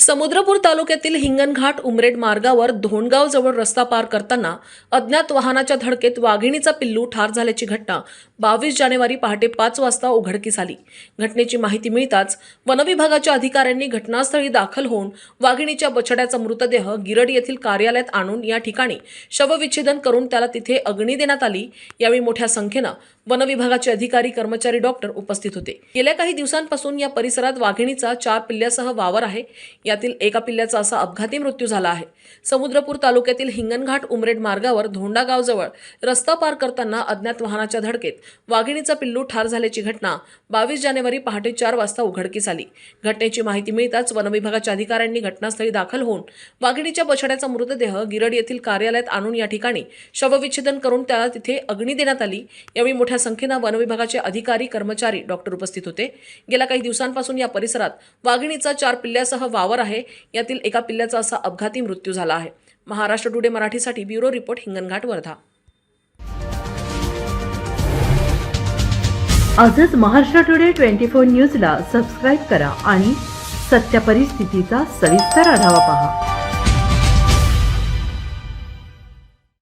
समुद्रपूर तालुक्यातील हिंगणघाट उमरेड मार्गावर धोणगावजवळ रस्ता पार करताना अज्ञात वाहनाच्या धडकेत वाघिणीचा पिल्लू ठार झाल्याची घटना बावीस जानेवारी पहाटे पाच वाजता उघडकीस आली. घटनेची माहिती मिळताच वनविभागाच्या अधिकाऱ्यांनी घटनास्थळी दाखल होऊन वाघिणीच्या बछड्याचा मृतदेह गिरड येथील कार्यालयात आणून या ठिकाणी शवविच्छेदन करून त्याला तिथे अग्नी देण्यात आली. यावेळी मोठ्या संख्येनं वनविभागाचे अधिकारी कर्मचारी डॉक्टर उपस्थित होते. गेल्या काही दिवसांपासून या परिसरात वाघिणीचा चार पिल्ल्यासह वावर आहे. यातील एका पिल्ल्याचा असा अपघाती मृत्यू झाला आहे. समुद्रपूर तालुक्यातील हिंगणघाट उमरेड मार्गावर धोंडा गावजवळ रस्ता पार करताना अज्ञात वाहनाच्या धडकेत वाघिणीचा पिल्लू ठार झाल्याची घटना बावीस जानेवारी पहाटे चार वाजता उघडकीस आली. घटनेची माहिती मिळताच वनविभागाच्या अधिकाऱ्यांनी घटनास्थळी दाखल होऊन वाघिणीच्या बछड्याचा मृतदेह गिरड येथील कार्यालयात आणून या ठिकाणी शवविच्छेदन करून त्याला तिथे अग्नी देण्यात आली. यावेळी मोठ्या संख्येनं वनविभागाचे अधिकारी कर्मचारी डॉक्टर उपस्थित होते. गेल्या काही दिवसांपासून या परिसरात वाघिणीचा चार पिल्ल्यासह वावर आहे. यातील एका पिल्ल्याचा असा अपघाती मृत्यू झाला आहे. महाराष्ट्र टुडे मराठीसाठी ब्युरो रिपोर्ट हिंगणघाट वर्धा. आजच महाराष्ट्र टुडे ट्वेंटी फोर न्यूजला सबस्क्राईब करा आणि सत्य परिस्थितीचा सविस्तर आढावा पहा.